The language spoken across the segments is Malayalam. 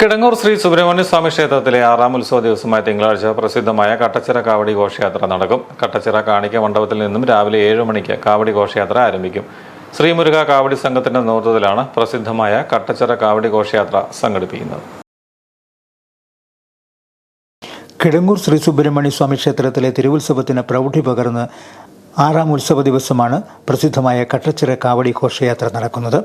കിടങ്ങൂർ ശ്രീ സുബ്രഹ്മണ്യ സ്വാമി ക്ഷേത്രത്തിലെ ആറാം ഉത്സവ ദിവസമായ തിങ്കളാഴ്ച പ്രസിദ്ധമായ കട്ടച്ചിറ കാവടി ഘോഷയാത്ര നടക്കും. കട്ടച്ചിറ കാണിക്ക മണ്ഡപത്തിൽ നിന്നും രാവിലെ ഏഴ് മണിക്ക് കാവടി ഘോഷയാത്ര ആരംഭിക്കും. ശ്രീമുരുക കാവടി സംഘത്തിന്റെ നേതൃത്വത്തിലാണ് പ്രസിദ്ധമായ കട്ടച്ചിറ കാവടി ഘോഷയാത്ര സംഘടിപ്പിക്കുന്നത്. കിടങ്ങൂർ ശ്രീ സുബ്രഹ്മണ്യ സ്വാമി ക്ഷേത്രത്തിലെ തിരുവുത്സവത്തിന് പ്രൗഢി പകർന്ന് ആറാം ഉത്സവ ദിവസമാണ് പ്രസിദ്ധമായ കട്ടച്ചിറ കാവടി ഘോഷയാത്ര നടക്കുന്നത്.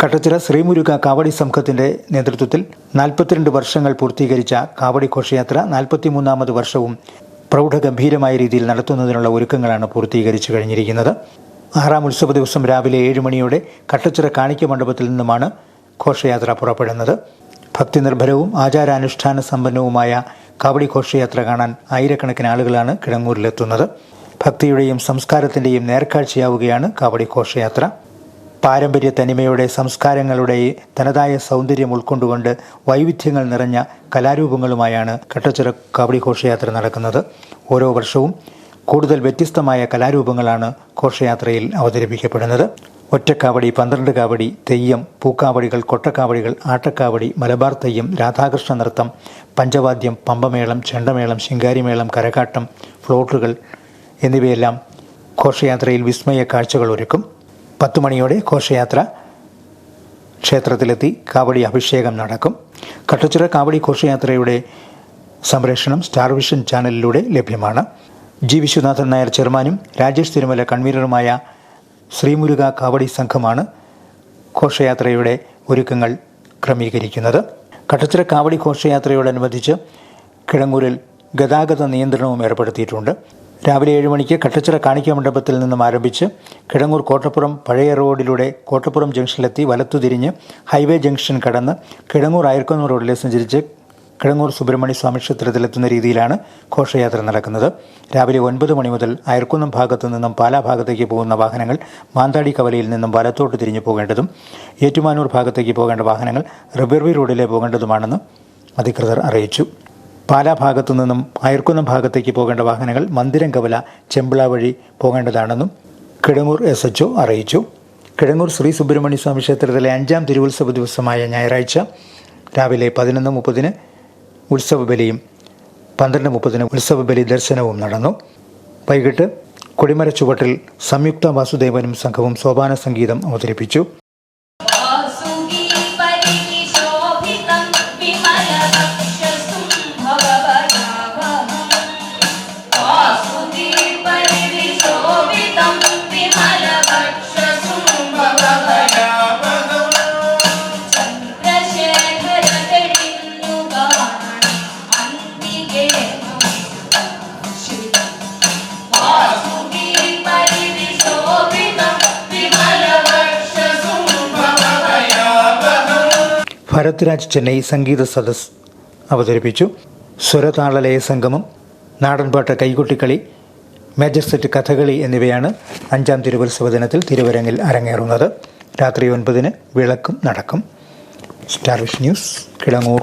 കട്ടച്ചിറ ശ്രീമുരുക കാവടി സംഘത്തിന്റെ നേതൃത്വത്തിൽ നാൽപ്പത്തിരണ്ട് വർഷങ്ങൾ പൂർത്തീകരിച്ച കാവടി ഘോഷയാത്ര നാൽപ്പത്തിമൂന്നാമത് വർഷവും പ്രൗഢഗംഭീരമായ രീതിയിൽ നടത്തുന്നതിനുള്ള ഒരുക്കങ്ങളാണ് പൂർത്തീകരിച്ചു കഴിഞ്ഞിരിക്കുന്നത്. ആറാം ഉത്സവ ദിവസം രാവിലെ ഏഴ് മണിയോടെ കട്ടച്ചിറ കാണിക്ക മണ്ഡപത്തിൽ നിന്നുമാണ് ഘോഷയാത്ര പുറപ്പെടുന്നത്. ഭക്തി നിർഭരവും ആചാരാനുഷ്ഠാന സമ്പന്നവുമായ കാവടി ഘോഷയാത്ര കാണാൻ ആയിരക്കണക്കിന് ആളുകളാണ് കിടങ്ങൂരിലെത്തുന്നത്. ഭക്തിയുടെയും സംസ്കാരത്തിന്റെയും നേർക്കാഴ്ചയാവുകയാണ് കാവടി ഘോഷയാത്ര. പാരമ്പര്യ തനിമയുടെ സംസ്കാരങ്ങളുടെ തനതായ സൗന്ദര്യം ഉൾക്കൊണ്ടുകൊണ്ട് വൈവിധ്യങ്ങൾ നിറഞ്ഞ കലാരൂപങ്ങളുമായാണ് കട്ടച്ചിറ കബഡി ഘോഷയാത്ര നടക്കുന്നത്. ഓരോ വർഷവും കൂടുതൽ വ്യത്യസ്തമായ കലാരൂപങ്ങളാണ് ഘോഷയാത്രയിൽ അവതരിപ്പിക്കപ്പെടുന്നത്. ഒറ്റക്കാവടി പന്ത്രണ്ട് കാവടി തെയ്യം പൂക്കാവടികൾ കൊട്ടക്കാവടികൾ ആട്ടക്കാവടി മലബാർ തെയ്യം രാധാകൃഷ്ണ നൃത്തം പഞ്ചവാദ്യം പമ്പമേളം ചെണ്ടമേളം ശിങ്കാരിമേളം കരകാട്ടം ഫ്ലോട്ടുകൾ എന്നിവയെല്ലാം ഘോഷയാത്രയിൽ വിസ്മയ കാഴ്ചകൾ ഒരുക്കും. പത്തു മണിയോടെ ഘോഷയാത്ര ക്ഷേത്രത്തിലെത്തി കാവടി അഭിഷേകം നടക്കും. കട്ടച്ചിറ കാവടി ഘോഷയാത്രയുടെ സംപ്രേഷണം സ്റ്റാർ വിഷൻ ചാനലിലൂടെ ലഭ്യമാണ്. ജി വിശ്വനാഥൻ നായർ ചെയർമാനും രാജേഷ് തിരുമല കൺവീനറുമായ ശ്രീമുരുക കാവടി സംഘമാണ് ഘോഷയാത്രയുടെ ഒരുക്കങ്ങൾ ക്രമീകരിക്കുന്നത്. കട്ടച്ചിറ കാവടി ഘോഷയാത്രയോടനുബന്ധിച്ച് കിടങ്ങൂരിൽ ഗതാഗത നിയന്ത്രണവും ഏർപ്പെടുത്തിയിട്ടുണ്ട്. രാവിലെ ഏഴ് മണിക്ക് കട്ടച്ചിറ കാണിക്ക മണ്ഡപത്തിൽ നിന്നും ആരംഭിച്ച് കിടങ്ങൂർ കോട്ടപ്പുറം പഴയ റോഡിലൂടെ കോട്ടപ്പുറം ജംഗ്ഷനിലെത്തി വലത്തുതിരിഞ്ഞ് ഹൈവേ ജംഗ്ഷൻ കടന്ന് കിടങ്ങൂർ അയർക്കുന്നൂർ റോഡിലെ സഞ്ചരിച്ച് കിടങ്ങൂർ സുബ്രഹ്മണ്യ സ്വാമി ക്ഷേത്രത്തിലെത്തുന്ന രീതിയിലാണ് ഘോഷയാത്ര നടക്കുന്നത്. രാവിലെ ഒൻപത് മണി മുതൽ അയർക്കുന്നം ഭാഗത്തു നിന്നും പാലാ ഭാഗത്തേക്ക് പോകുന്ന വാഹനങ്ങൾ മാന്താടി കവലയിൽ നിന്നും വലത്തോട്ട് തിരിഞ്ഞു പോകേണ്ടതും ഏറ്റുമാനൂർ ഭാഗത്തേക്ക് പോകേണ്ട വാഹനങ്ങൾ റിബർവി റോഡിലെ പോകേണ്ടതുമാണെന്ന് അധികൃതർ അറിയിച്ചു. പാലാ ഭാഗത്തു നിന്നും അയർക്കുന്നം ഭാഗത്തേക്ക് പോകേണ്ട വാഹനങ്ങൾ മന്ദിരം കവല ചെമ്പിള വഴി പോകേണ്ടതാണെന്നും കിടങ്ങൂർ എസ് എച്ച് അറിയിച്ചു. കിടങ്ങൂർ ശ്രീ സുബ്രഹ്മണ്യ സ്വാമി ക്ഷേത്രത്തിലെ അഞ്ചാം തിരുവുത്സവ ദിവസമായ ഞായറാഴ്ച രാവിലെ പതിനൊന്ന് മുപ്പതിന് ഉത്സവ ബലിയും പന്ത്രണ്ട് മുപ്പതിന് ഉത്സവ ബലി ദർശനവും നടന്നു. വൈകിട്ട് കൊടിമര ചുവട്ടിൽ സംയുക്ത വാസുദേവനും സംഘവും സോപാന സംഗീതം അവതരിപ്പിച്ചു. ഭരത്രാജ് ചെന്നൈ സംഗീത സദസ് അവതരിപ്പിച്ചു. സ്വരതാളലയ സംഗമം നാടൻപാട്ട് കൈകൊട്ടിക്കളി മേജർ സെറ്റ് കഥകളി എന്നിവയാണ് അഞ്ചാം തിരുവത്സവ ദിനത്തിൽ തിരുവരങ്ങിൽ അരങ്ങേറുന്നത്. രാത്രി ഒൻപതിന് വിളക്കും നടക്കും. Star wish news Kilangoor.